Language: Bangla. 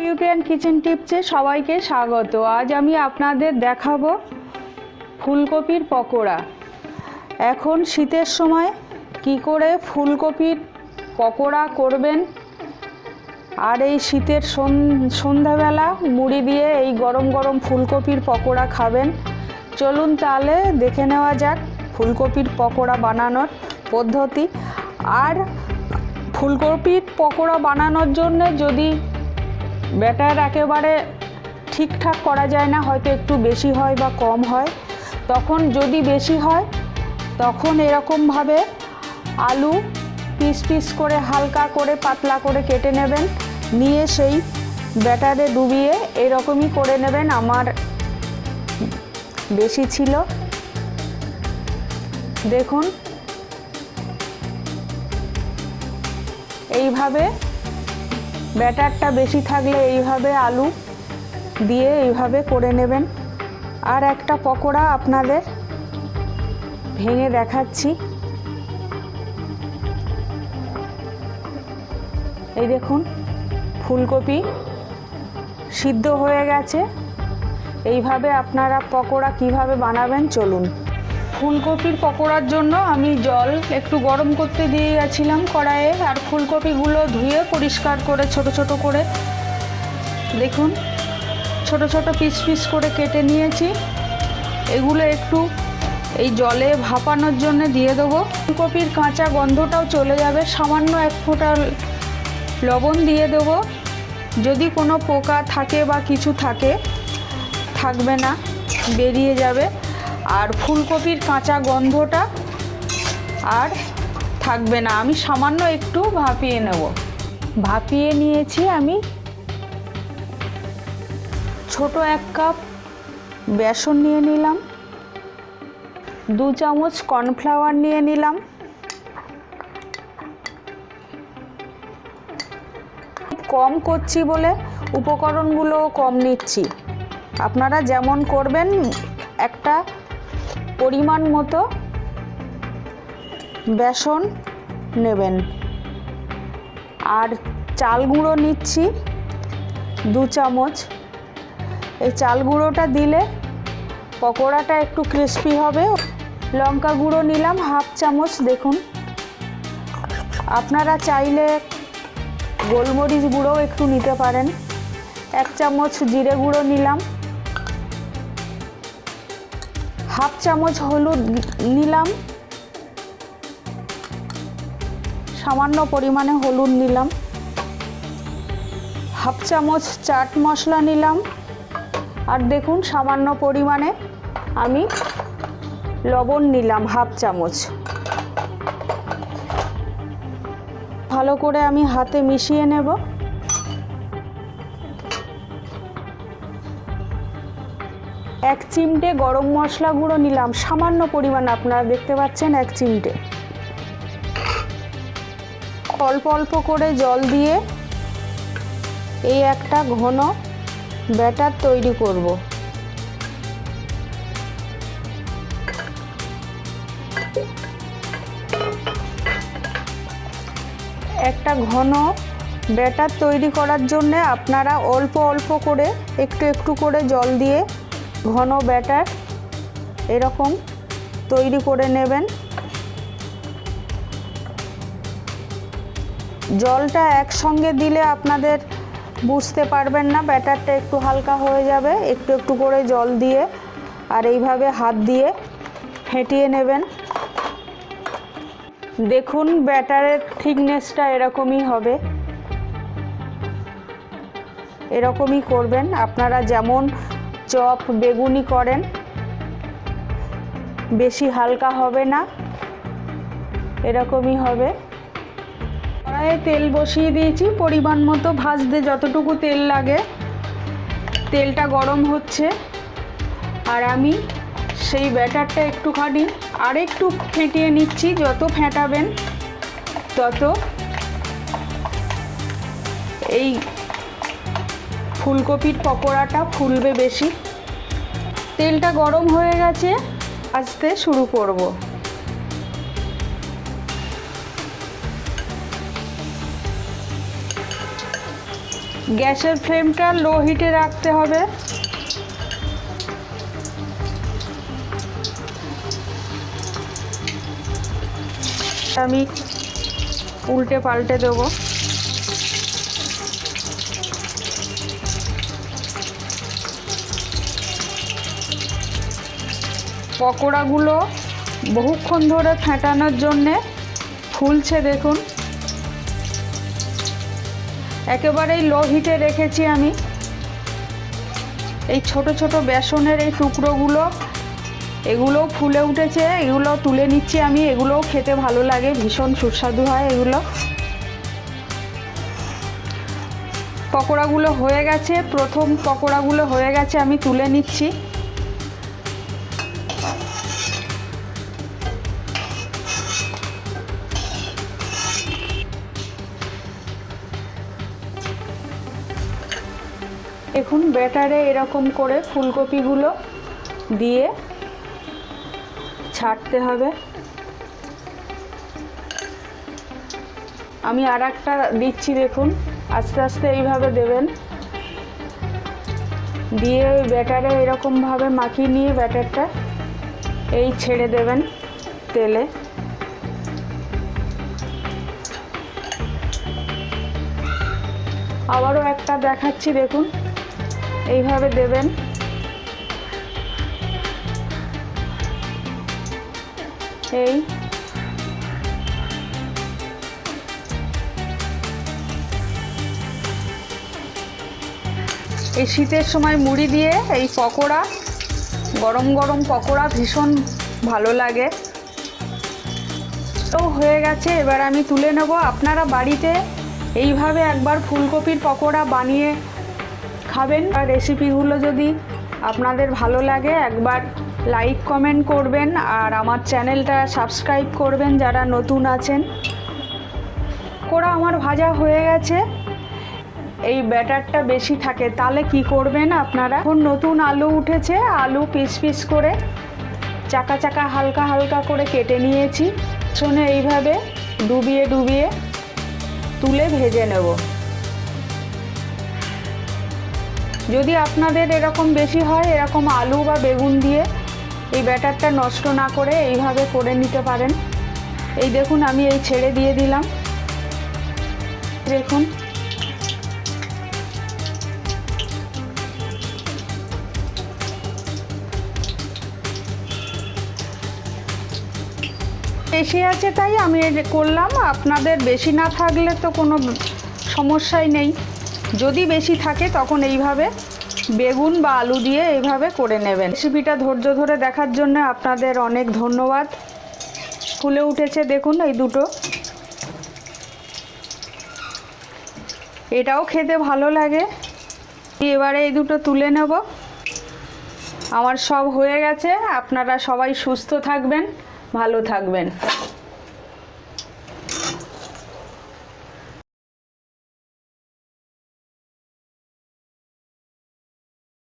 বিউটি অ্যান্ড কিচেন টিপসে সবাইকে স্বাগত। আজ আমি আপনাদের দেখাবো ফুলকপির পকোড়া। এখন শীতের সময় কি করে ফুলকপির পকোড়া করবেন? আর এই শীতের সন- সন্ধ্যাবেলা মুড়ি দিয়ে এই গরম গরম ফুলকপির পকোড়া খাবেন। চলুন তাহলে দেখে নেওয়া যাক ফুলকপির পকোড়া বানানোর পদ্ধতি। আর ফুলকপির পকোড়া বানানোর জন্য যদি ব্যাটার একেবারে ঠিকঠাক করা যায় না, হয়তো একটু বেশি হয় বা কম হয়। তখন যদি বেশি হয়, তখন এরকমভাবে আলু পিস পিস করে, হালকা করে, পাতলা করে কেটে নেবেন। নিয়ে সেই ব্যাটারে ডুবিয়ে এরকমই করে নেবেন। আমার বেশি ছিল। দেখুন। এইভাবে ব্যাটারটা বেশি থাকলে এইভাবে আলু দিয়ে এইভাবে করে নেবেন। আর একটা পকোড়া আপনাদের ভেঙে দেখাচ্ছি। এই দেখুন, ফুলকপি সিদ্ধ হয়ে গেছে। এইভাবে আপনারা পকোড়া কীভাবে বানাবেন চলুন। ফুলকপির পকোড়ার জন্য আমি জল একটু গরম করতে দিয়ে গেছিলাম কড়াইয়ে, আর ফুলকপিগুলো ধুয়ে পরিষ্কার করে ছোট ছোট করে, দেখুন, ছোট ছোট পিস পিস করে কেটে নিয়েছি। এগুলো একটু এই জলে ভাপানোর জন্য দিয়ে দেবো। ফুলকপির কাঁচা গন্ধটাও চলে যাবে, সামান্য এক ফোঁটা লবণ দিয়ে দেবো। যদি কোনো পোকা থাকে বা কিছু থাকে, থাকবে না, বেরিয়ে যাবে। আর ফুলকপির কাঁচা গন্ধটা আর থাকবে না। আমি সামান্য একটু ভাপিয়ে নেব। ভাপিয়ে নিয়েছি আমি ছোট এক কাপ বেসন নিয়ে নিলাম। দু চামচ কর্নফ্লাওয়ার নিয়ে নিলাম। কম করছি বলে উপকরণগুলো কম নিচ্ছি। আপনারা যেমন করবেন, একটা পরিমাণ মতো বেসন নেবেন। আর চাল গুঁড়ো নিচ্ছি দু চামচ। এই চাল গুঁড়োটা দিলে পকোড়াটা একটু ক্রিস্পি হবে। লঙ্কা গুঁড়ো নিলাম হাফ চামচ, দেখুন। আপনারা চাইলে গোলমরিচ গুঁড়ো একটু নিতে পারেন। এক চামচ জিরে গুঁড়ো নিলাম। হাফ চামচ হলুদ নিলাম। সামান্য পরিমাণে হলুদ নিলাম। হাফ চামচ চাট মশলা নিলাম। আর দেখুন, সামান্য পরিমাণে আমি লবণ নিলাম হাফ চামচ। ভালো করে আমি হাতে মিশিয়ে নেব। এক চিমটে গরম মশলা গুঁড়ো নিলাম। সামান্য পরিমাণ আপনারা দেখতে পাচ্ছেন এক চিমটে। অল্প অল্প করে জল দিয়ে এই একটা ঘন ব্যাটার তৈরি করব। একটা ঘন ব্যাটার তৈরি করার জন্য আপনারা অল্প অল্প করে একটু একটু করে জল দিয়ে ঘন ব্যাটার এরকম তৈরি করে নেবেন। জলটা একসঙ্গে দিলে আপনাদের বুঝতে পারবেন না, ব্যাটারটা একটু হালকা হয়ে যাবে, একটু একটু করে জল দিয়ে আর এইভাবে হাত দিয়ে ফেটিয়ে নেবেন। দেখুন ব্যাটারের থিকনেসটা এরকমই হবে। এরকমই করবেন। আপনারা যেমন চপ বেগুনি করেন। বেশি হালকা হবে না। এরকমই হবে। কড়াইয়ে তেল বসিয়ে দিয়েছি। পরিমাণ মতো ভাজতে যতটুকু তেল লাগে। তেলটা গরম হচ্ছে। আর আমি সেই ব্যাটারটা একটুখানি আর একটু ফেটিয়ে নিচ্ছি। যত ফেটাবেন তত এই ফুলকপির পকোড়াটা ফুলবে বেশি। তেলটা গরম হয়ে গেছে, আসতে শুরু করব। গ্যাসের ফ্লেমটা লো হিটে রাখতে হবে। আমি উল্টে পাল্টে দেবো। পকোড়াগুলো বহুক্ষণ ধরে ফেটানোর জন্যে ফুলছে দেখুন। একেবারেই লো হিটে রেখেছি আমি। এই ছোট ছোট বেসনের এই টুকরোগুলো, এগুলোও ফুলে উঠেছে, এগুলো তুলে নিচ্ছি আমি, এগুলোও খেতে ভালো লাগে, ভীষণ সুস্বাদু হয় এগুলো। পকোড়াগুলো হয়ে গেছে, প্রথম পকোড়াগুলো হয়ে গেছে আমি তুলে নিচ্ছি। দেখুন ব্যাটারে এরকম করে ফুলকপিগুলো দিয়ে ছাড়তে হবে। আমি আর একটা দিচ্ছি দেখুন, আস্তে আস্তে এইভাবে দেবেন। দিয়ে ওই ব্যাটারে এরকমভাবে মাখিয়ে নিয়ে ব্যাটারটা এই ছেড়ে দেবেন তেলে। আবারও একটা দেখাচ্ছি দেখুন। এইভাবে দেবেন। এই। এই শীতের সময় মুড়ি দিয়ে এই পকোড়া, গরম গরম পকোড়া ভীষণ ভালো লাগে। তো হয়ে গেছে, এবার আমি তুলে নেব। আপনারা বাড়িতে এইভাবে একবার ফুলকপির পকোড়া বানিয়ে খাবেন। আর রেসিপিগুলো যদি আপনাদের ভালো লাগে, একবার লাইক কমেন্ট করবেন। আর আমার চ্যানেলটা সাবস্ক্রাইব করবেন যারা নতুন আছেন। কোড়া আমার ভাজা হয়ে গেছে। এই ব্যাটারটা বেশি থাকে। তাহলে কি করবেন আপনারা? এখন নতুন আলু উঠেছে। আলু পিস পিস করে চাকা চাকা হালকা হালকা করে কেটে নিয়েছি। শোনে এইভাবে ডুবিয়ে ডুবিয়ে তুলে ভেজে নেব। যদি আপনাদের এরকম বেশি হয়, এরকম আলু বা বেগুন দিয়ে এই ব্যাটারটা নষ্ট না করে এইভাবে করে নিতে পারেন। এই দেখুন, আমি এই ছেড়ে দিয়ে দিলাম। দেখুন। বেশি আছে তাই আমি করলাম। আপনাদের বেশি না থাকলে তো কোনো সমস্যাই নেই। যদি বেশি থাকে তখন এইভাবে বেগুন বা আলু দিয়ে এইভাবে করে নেবেন। রেসিপিটা ধৈর্য ধরে দেখার জন্য আপনাদের অনেক ধন্যবাদ। ফুলে উঠেছে দেখুন এই দুটো। এটাও খেতে ভালো লাগে। এবারে এই দুটো তুলে নেব। আমার সব হয়ে গেছে। আপনারা সবাই সুস্থ থাকবেন, ভালো থাকবেন।